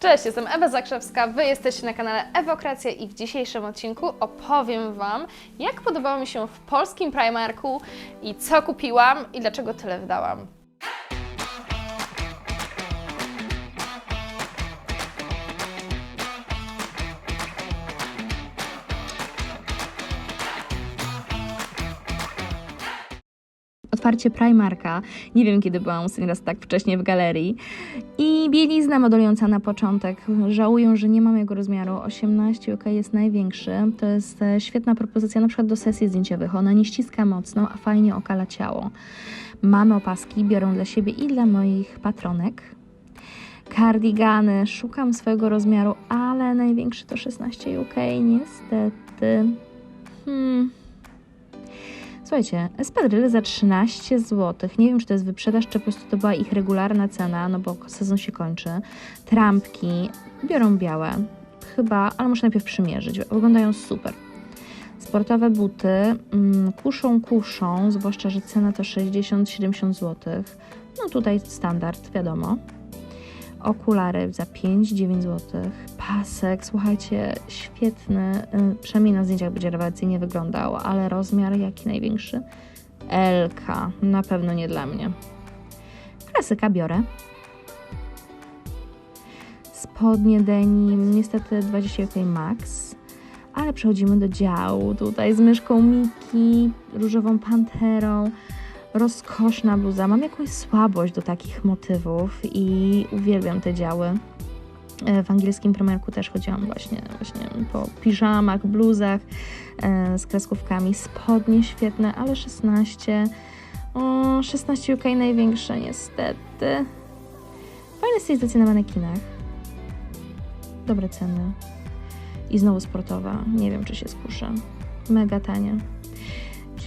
Cześć, jestem Ewa Zakrzewska, Wy jesteście na kanale Ewokracja i w dzisiejszym odcinku opowiem Wam, jak podobało mi się w polskim Primarku i co kupiłam i dlaczego tyle wydałam. Otwarcie Primarka. Nie wiem, kiedy byłam ostatni raz tak wcześnie w galerii. I bielizna modelująca na początek. Żałuję, że nie mam jego rozmiaru. 18 UK jest największy. To jest e, świetna propozycja na przykład do sesji zdjęciowych. Ona nie ściska mocno, a fajnie okala ciało. Mamy opaski, biorę dla siebie i dla moich patronek. Kardigany, szukam swojego rozmiaru, ale największy to 16 UK, niestety. Hmm, Słuchajcie, espadrille za 13 zł. Nie wiem, czy to jest wyprzedaż, czy po prostu to była ich regularna cena, no bo sezon się kończy. Trampki biorą białe. Chyba, ale muszę najpierw przymierzyć. Wyglądają super. Sportowe buty mm, kuszą, kuszą, zwłaszcza, że cena to 60-70 zł. No tutaj standard, wiadomo. Okulary za 5-9 zł. Pasek, słuchajcie, świetny. y, Przynajmniej na zdjęciach będzie rewelacyjnie wyglądał, ale rozmiar jaki największy? LK. Na pewno nie dla mnie. Klasyka biorę. Spodnie denim, niestety 20 UK max. Ale przechodzimy do działu. Tutaj z myszką Miki, różową panterą rozkoszna bluza. Mam jakąś słabość do takich motywów i uwielbiam te działy. E, W angielskim primerku też chodziłam właśnie, właśnie po piżamach, bluzach e, z kreskówkami. Spodnie świetne, ale 16. O, 16 UK największe niestety. Fajne stylizacje na manekinach. Dobre ceny. I znowu sportowa. Nie wiem, czy się skuszę. Mega tanie.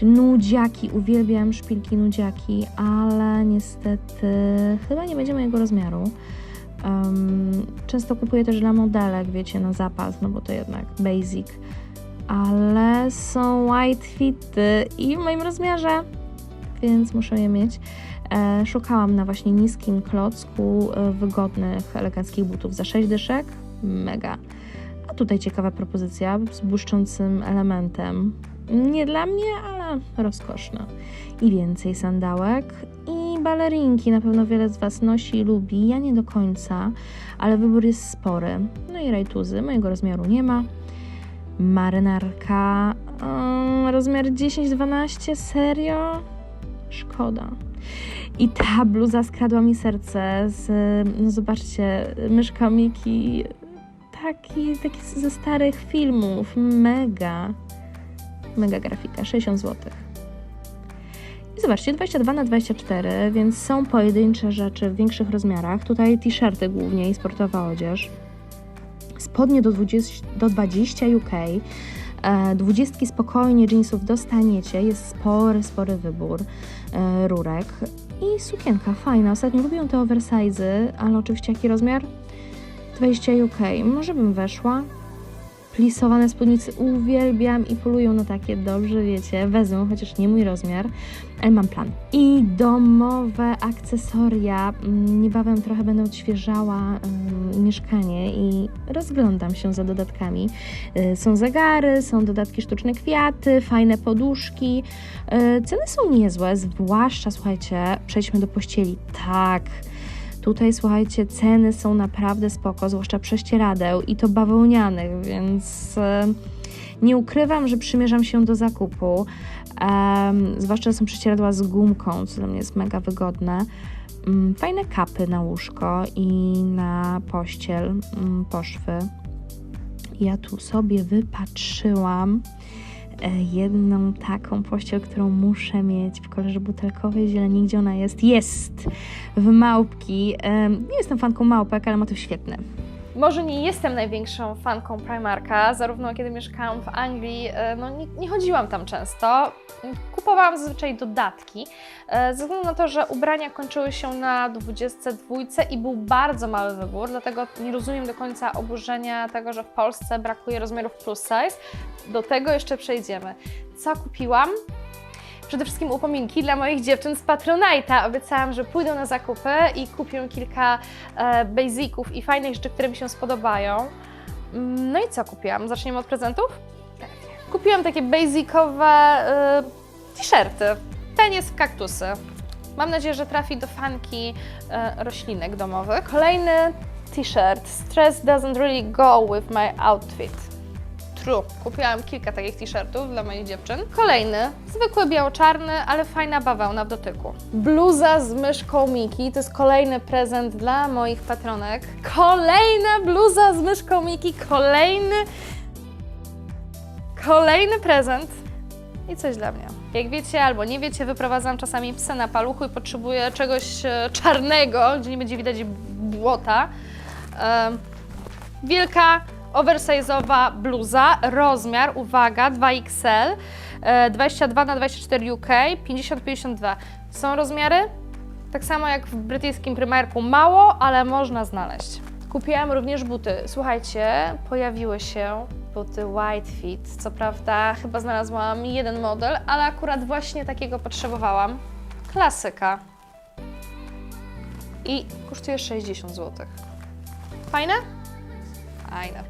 Nudziaki, uwielbiam szpilki nudziaki, ale niestety chyba nie będzie mojego rozmiaru. Em, często kupuję też dla modelek, wiecie, na zapas, no bo to jednak basic, ale są white fity i w moim rozmiarze, więc muszę je mieć. E, szukałam na właśnie niskim klocku e, wygodnych, eleganckich butów za 6 dyszek, mega. A tutaj ciekawa propozycja z błyszczącym elementem. Nie dla mnie, ale rozkoszna. I więcej sandałek i balerinki. Na pewno wiele z Was nosi i lubi. Ja nie do końca, ale wybór jest spory. No i rajtuzy. Mojego rozmiaru nie ma. Marynarka. mm, rozmiar 10-12. Serio? Szkoda. I ta bluza skradła mi serce z, no zobaczcie, myszka Miki. Taki, taki ze starych filmów. Mega mega grafika, 60 zł. I zobaczcie, 22 na 24, więc są pojedyncze rzeczy w większych rozmiarach. Tutaj t-shirty głównie i sportowa odzież. Spodnie do 20, do 20 UK. E, Dwudziestki spokojnie jeansów dostaniecie. Jest spory, spory wybór e, rurek. I sukienka fajna. Ostatnio lubię te oversizy, ale oczywiście jaki rozmiar? 20 UK. Może bym weszła, Plisowane spódnice uwielbiam i polują na takie dobrze, wiecie, wezmę, chociaż nie mój rozmiar, ale mam plan. I domowe akcesoria. Mm, Niebawem trochę będę odświeżała mm, mieszkanie i rozglądam się za dodatkami. Y, Są zegary, są dodatki sztuczne kwiaty, fajne poduszki. Y, Ceny są niezłe, zwłaszcza, słuchajcie, przejdźmy do pościeli. Tak, Tutaj słuchajcie, ceny są naprawdę spoko, zwłaszcza prześcieradeł i to bawełnianych, więc e, nie ukrywam, że przymierzam się do zakupu. Em, zwłaszcza są prześcieradła z gumką, co dla mnie jest mega wygodne. Mm, Fajne kapy na łóżko i na pościel, mm, poszwy. Ja tu sobie wypatrzyłam jedną taką pościel, którą muszę mieć w kolorze butelkowej, zieleni, gdzie ona jest? Jest! W małpki. Em, Nie jestem fanką małpek, ale motyw świetny. Może nie jestem największą fanką Primarka, zarówno kiedy mieszkałam w Anglii, e, no nie, nie chodziłam tam często. Kupowałam zazwyczaj dodatki, e, ze względu na to, że ubrania kończyły się na 22 i był bardzo mały wybór, dlatego nie rozumiem do końca oburzenia tego, że w Polsce brakuje rozmiarów plus size. Do tego jeszcze przejdziemy. Co kupiłam? Przede wszystkim upominki dla moich dziewczyn z Patronite'a. Obiecałam, że pójdą na zakupy i kupię kilka e, basiców i fajnych rzeczy, które mi się spodobają. Mm, No i co kupiłam? Zaczniemy od prezentów? Tak. Kupiłam takie basicowe e, t-shirty. Ten jest w kaktusy. Mam nadzieję, że trafi do fanki e, roślinek domowych. Kolejny t-shirt. Stress doesn't really go with my outfit. True. Kupiłam kilka takich t-shirtów dla moich dziewczyn. Kolejny, zwykły biało-czarny, ale fajna bawełna w dotyku. Bluza z myszką Miki, to jest kolejny prezent dla moich patronek. Kolejna bluza z myszką Miki, kolejny, kolejny prezent i coś dla mnie. Jak wiecie albo nie wiecie, wyprowadzam czasami psy na paluchu i potrzebuję czegoś e, czarnego, gdzie nie będzie widać błota. Em, Wielka, oversize'owa bluza, rozmiar, uwaga, 2XL, e, 22 na 24 UK, 50-52. Są rozmiary? Tak samo jak w brytyjskim Primarku, mało, ale można znaleźć. Kupiłam również buty. Słuchajcie, pojawiły się buty White Fit. Co prawda, chyba znalazłam jeden model, ale akurat właśnie takiego potrzebowałam. Klasyka. I kosztuje 60 zł. Fajne?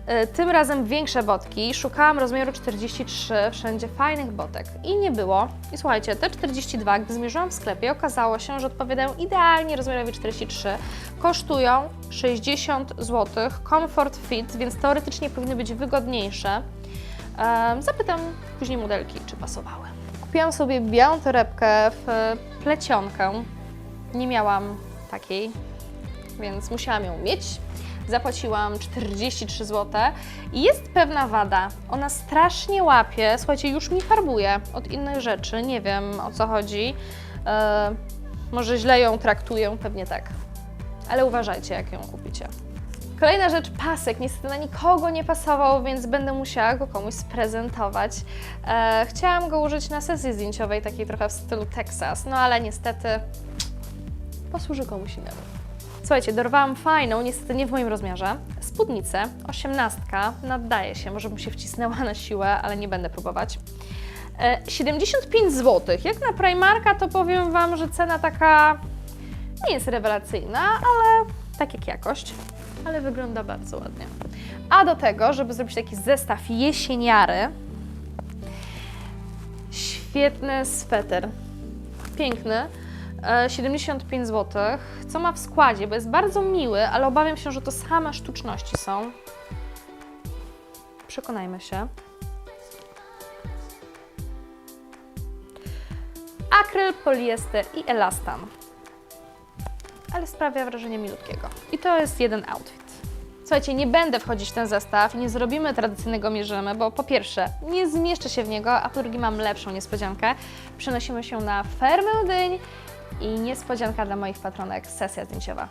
E, Tym razem większe botki. Szukałam rozmiaru 43, wszędzie fajnych botek i nie było. I słuchajcie, te 42, gdy zmierzyłam w sklepie, okazało się, że odpowiadają idealnie rozmiarowi 43. Kosztują 60 zł. Comfort Fit, więc teoretycznie powinny być wygodniejsze. Zapytam później modelki, czy pasowały. Kupiłam sobie białą torebkę w plecionkę. Nie miałam takiej, więc musiałam ją mieć. Zapłaciłam 43 zł i jest pewna wada. Ona strasznie łapie. Słuchajcie, już mi farbuje od innych rzeczy. Nie wiem o co chodzi. E, może źle ją traktuję, pewnie tak. Ale uważajcie, jak ją kupicie. Kolejna rzecz, pasek. Niestety na nikogo nie pasował, więc będę musiała go komuś sprezentować. E, chciałam go użyć na sesji zdjęciowej, takiej trochę w stylu Texas, no ale niestety posłuży komuś innemu. Słuchajcie, dorwałam fajną, niestety nie w moim rozmiarze, spódnicę, osiemnastka, naddaje się, może bym się wcisnęła na siłę, ale nie będę próbować. E, 75 zł. Jak na Primarka to powiem Wam, że cena taka nie jest rewelacyjna, ale tak jak jakość, ale wygląda bardzo ładnie. A do tego, żeby zrobić taki zestaw jesieniary, świetny sweter, piękny, e, 75 zł. Co ma w składzie, bo jest bardzo miły, ale obawiam się, że to same sztuczności są. Przekonajmy się. Akryl, poliester i elastan. Ale sprawia wrażenie milutkiego. I to jest jeden outfit. Słuchajcie, nie będę wchodzić w ten zestaw nie zrobimy tradycyjnego mierzymy, bo po pierwsze nie zmieszczę się w niego, a po drugie mam lepszą niespodziankę. Przenosimy się na fermę dyń i niespodzianka dla moich patronek, sesja zdjęciowa.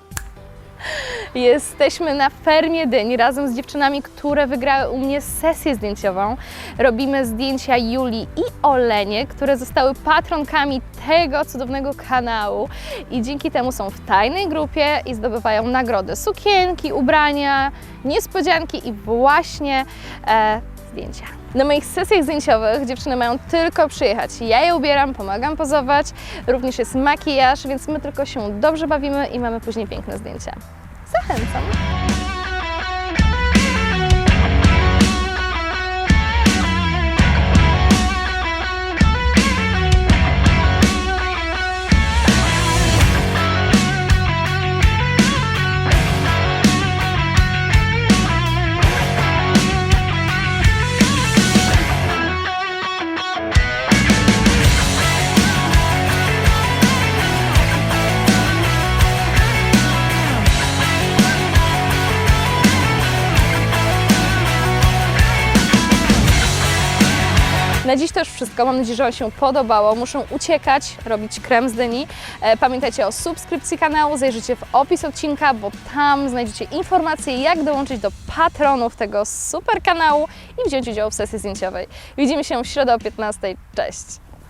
Jesteśmy na fermie dyń razem z dziewczynami, które wygrały u mnie sesję zdjęciową. Robimy zdjęcia Julii i Olenie, które zostały patronkami tego cudownego kanału i dzięki temu są w tajnej grupie i zdobywają nagrody, sukienki, ubrania, niespodzianki i właśnie e, zdjęcia. Na moich sesjach zdjęciowych dziewczyny mają tylko przyjechać. Ja je ubieram, pomagam pozować, również jest makijaż, więc my tylko się dobrze bawimy i mamy później piękne zdjęcia. Zachęcam. Na dziś to już wszystko. Mam nadzieję, że Wam się podobało. Muszę uciekać, robić krem z dyni. E, Pamiętajcie o subskrypcji kanału, zajrzyjcie w opis odcinka, bo tam znajdziecie informacje, jak dołączyć do patronów tego super kanału i wziąć udział w sesji zdjęciowej. Widzimy się w środę o 15. Cześć!